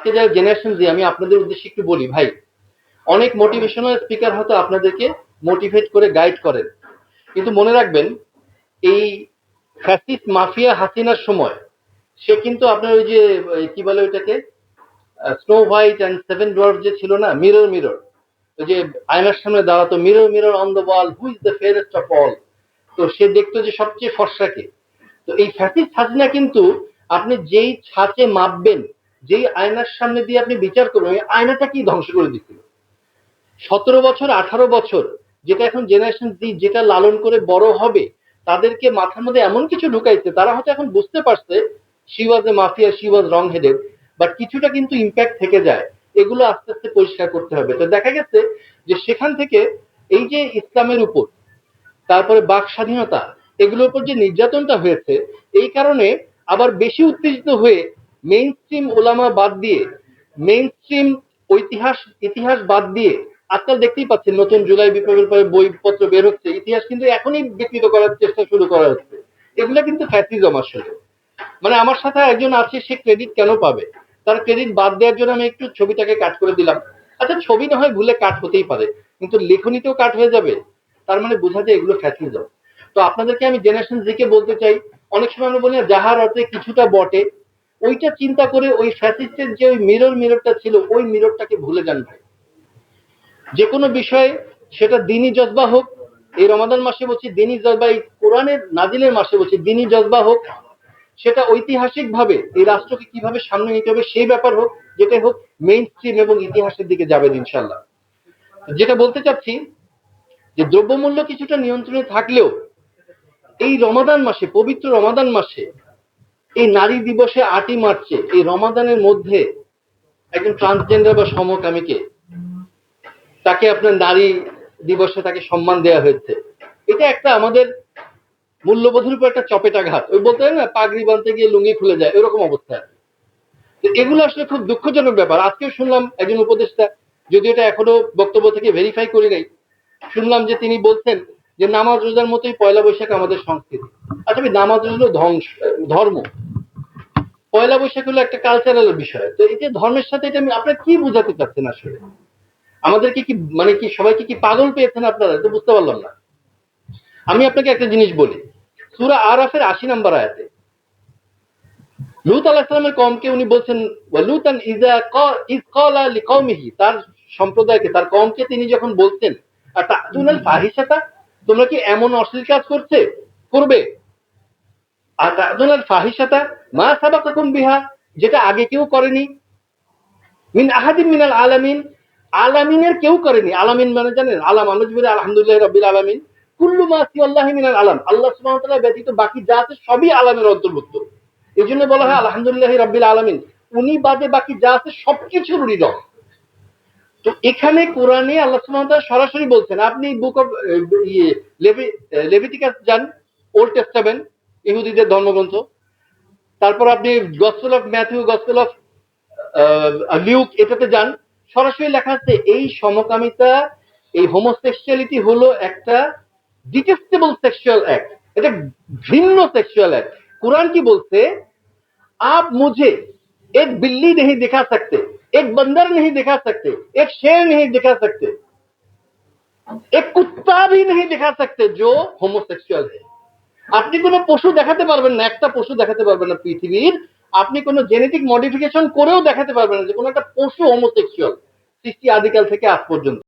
আজকে যারা জেনারেশন জি আমি আপনাদের উদ্দেশ্যে একটু বলি, ভাই, অনেক মোটিভেশনাল স্পিকার হয়তো আপনাদেরকে মোটিভেট করে গাইড করেন। কিন্তু মনে রাখবেন, এই ফ্যাসিস্ট মাফিয়া হাসিনার সময়, সে কিন্তু আপনার ওই যে কি বলে ওইটাকে? Snow White and seven dwarf যে ছিল না মিরর মিরর ওই যে আয়নার সামনে দাঁড়াতো mirror mirror on the wall who is the fairest of all তো সে দেখতো যে সবচেয়ে ফর্সাকে তো এই ফ্যাসিস্ট হাসিনা কিন্তু আপনি যেই ছাঁচে মাপবেন যেই আয়নার সামনে দিয়ে আপনি বিচার করবেন, ওই আয়নাটা কি ধ্বংস করে দিচ্ছিল সতেরো বছর, আঠারো বছর, যেটা এখন জেনারেশন জি যেটা লালন করে বড় হবে, তাদেরকে মাথার মধ্যে এমন কিছু ঢুকাইছে, তারা হয়তো এখন বুঝতে পারছে she was a mafia she was wrong headed but কিছুটা কিন্তু ইম্প্যাক্ট থেকে যায়। এগুলো আস্তে আস্তে পরিষ্কার করতে হবে। তো দেখা গেছে যে সেখান থেকে এই যে ইসলামের উপর, তারপরে বাক স্বাধীনতা, এগুলোর উপর যে নির্যাতনটা হয়েছে, এই কারণে আবার বেশি উত্তেজিত হয়ে মেইন স্ট্রিম ওলামা বাদ দিয়ে মেইন স্ট্রিম ঐতিহাস, ইতিহাস বাদ দিয়ে আজকাল দেখতেই পাচ্ছেন নতুন জুলাই বিপ্লবের পরে বইপত্র বের হচ্ছে, ইতিহাস কিন্তু এখনই বিকৃত করার চেষ্টা শুরু করা হচ্ছে। এগুলো কিন্তু ফ্যাসিজম আসলে মানে আমার সাথে একজন আছে, সে ক্রেডিট কেন পাবে? তার ক্রেডিট বাদ দেওয়ার জন্য আমি একটু ছবিটাকে কাট করে দিলাম। আচ্ছা ছবি না হয় ভুলে কাট হতেই পারে, কিন্তু লেখনীতেও কাট হয়ে যাবে। তার মানে বোঝা যায় এগুলো ফ্যাসিজম তো আপনাদেরকে আমি জেনারেশন জিকে বলতে চাই, অনেক সময় আমরা বলি যাহার অর্থে কিছুটা বটে ওইটা চিন্তা করে ওই ফ্যাসিস্টের যে ওই মিরর মিররটা ছিল, ওই মিররটাকে ভুলে যান ভাই। যে কোনো বিষয়ে সেটা দিনই জজবা হোক, এই রমাদান মাসে বলছি দিনই জজবা, এই কোরআনের নাজিলের মাসে বলছি দিনই জজবা হোক, সেটা ঐতিহাসিক ভাবে এই রাষ্ট্রকে কীভাবে সামনে নিতে হবে সেই ব্যাপার হোক যেটাই হোক মেইন স্ট্রিম এবং ইতিহাসের দিকে যাবে ইনশাল্লাহ যেটা বলতে চাচ্ছি, যে দ্রব্যমূল্য কিছুটা নিয়ন্ত্রণে থাকলেও এই রমাদান মাসে, পবিত্র রমাদান মাসে এই নারী দিবসে আটই মার্চে, এই রমাদানের মধ্যে একজন ট্রান্সজেন্ডার বা সমকামীকে তাকে আপনার নারী দিবসে তাকে সম্মান দেওয়া হয়েছে। এটা একটা আমাদের মূল্যবোধের উপর একটা চপেটাঘাত। ওই বলতে না, পাগড়ি বাঁধতে গিয়ে লুঙ্গি খুলে যায়, এরকম অবস্থা এগুলো আসলে খুব দুঃখজনক ব্যাপার। আজকেও শুনলাম একজন উপদেষ্টা যদি এটা এখনও বক্তব্য থেকে ভেরিফাই করি নাই, শুনলাম যে তিনি বলছেন যে নামাজ রোজার মতোই পয়লা বৈশাখ আমাদের সংস্কৃতি। আচ্ছা নামাজ রোজা ধ্বংস ধর্ম পয়লা বৈশাখ হলো একটা কালচারাল বিষয়। তো এই যে ধর্মের সাথে এটা আপনারা কি বোঝাতে চাচ্ছেন আসলে? আমাদেরকে কি মানে কি সবাইকে কি পাগল পেয়েছেন আপনারা? তো বুঝতে পারলাম না। আমি আপনাকে একটা জিনিস বলি। সুরা আরাফের আশি নম্বর আয়াতে। লুত আলাহিসামের কমকে উনি বলছেন লুতান ইজা তার সম্প্রদায়কে, তার কমকে তিনি যখন বলছেন আর তোমরা কি এমন অশ্লীল কাজ করছে, করবে? আর ফাহিশাতা মা সাবাকাকুম বিহা, যেটা আগে কেউ করেনি। মিন আহাদিন মিনাল আলামিন, আলামিনের কেউ করেনি। আলামিন মানে জানেন, আলাম আলহামদুলিল্লাহ আলামিন। কুল্লু মা সিওয়াল্লাহ মিনাল আলাম। আল্লাহ সুবহানাহু ব্যতীত বাকি যা আছে সবই আলামের অন্তর্ভুক্ত। এই জন্য বলা হয়, আলহামদুলিল্লাহ রাব্বিল আলামিন। উনি বাদে বাকি যা আছে সবকিছুর নীরব তো এখানে কোরআনে আল্লাহ সুবহানাহু সরাসরি বলছেন, আপনি বুক অফ ইয়ে লেভি লেভিটিকাস যান, ওল্ড টেস্টামেন্ট ইহুদিদের ধর্মগ্রন্থ তারপর আপনি Gospel of Matthew Gospel of Luke এটাতে যান সরাসরি লেখা আছে এই সমকামিতা এই হোমোসেক্সুয়ালিটি হলো একটা ডিটেস্টেবল সেক্সুয়াল অ্যাক্ট এটা ভিন্ন সেক্সুয়াল অ্যাক্ট कुरान की बोलते आप मुझे एक बिल्ली नहीं दिखा सकते एक बंदर नहीं दिखा सकते एक शेर नहीं दिखा सकते एक कुत्ता भी नहीं दिखा सकते जो হোমোসেক্সুয়াল है আপনি কোনো পশু দেখাতে পারবেন না, একটা পশু দেখাতে পারবেন না পৃথিবীর। আপনি কোনো জেনেটিক মডিফিকেশন করেও দেখাতে পারবেন না যে কোনো একটা পশু হোমোসেক্সুয়াল সৃষ্টি আদিকাল থেকে আজ পর্যন্ত।